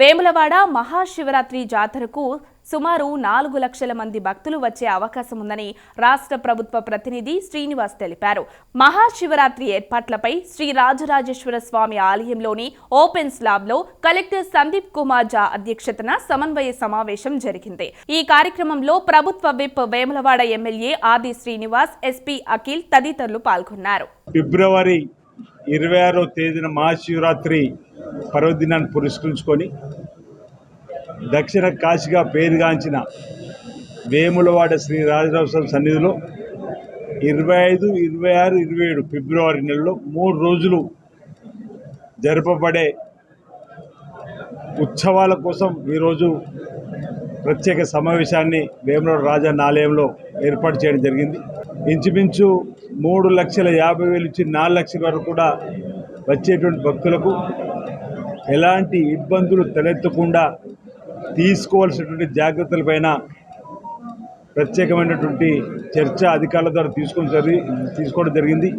వేములవాడ మహాశివరాత్రి జాతరకు సుమారు నాలుగు లక్షల మంది భక్తులు వచ్చే అవకాశం ఉందని రాష్ట్ర ప్రభుత్వ ప్రతినిధి శ్రీనివాస్ తెలిపారు. మహాశివరాత్రి ఏర్పాట్లపై శ్రీ రాజరాజేశ్వర స్వామి ఆలయంలోని ఓపెన్ స్లాబ్లో కలెక్టర్ సందీప్ కుమార్ జా అధ్యక్షతన సమన్వయ సమావేశం జరిగింది. ఈ కార్యక్రమంలో ప్రభుత్వ విప్ వేములవాడ ఎమ్మెల్యే ఆది శ్రీనివాస్ ఎస్పీ అఖిల్ తదితరులు పాల్గొన్నారు. ఫిబ్రవరి ఇరవై ఆరో తేదీన మహాశివరాత్రి పర్వదినాన్ని పురస్కరించుకొని దక్షిణ కాశీగా పేరుగాంచిన వేములవాడ శ్రీ రాజరాజస్వామి సన్నిధిలో ఇరవై ఐదు ఇరవై ఆరు ఇరవై ఏడు ఫిబ్రవరి నెలలో మూడు రోజులు జరపబడే ఉత్సవాల కోసం ఈరోజు ప్రత్యేక సమావేశాన్ని వేములవాడ రాజన్న ఆలయంలో ఏర్పాటు చేయడం జరిగింది. ఇంచుమించు మూడు లక్షల యాభై వేలు నుంచి నాలుగు లక్షల వరకు కూడా వచ్చేటువంటి భక్తులకు ఎలాంటి ఇబ్బందులు తలెత్తకుండా తీసుకోవాల్సినటువంటి జాగ్రత్తలపైన ప్రత్యేకమైనటువంటి చర్చ అధికారుల ద్వారా తీసుకొని జరిగి తీసుకోవడం జరిగింది.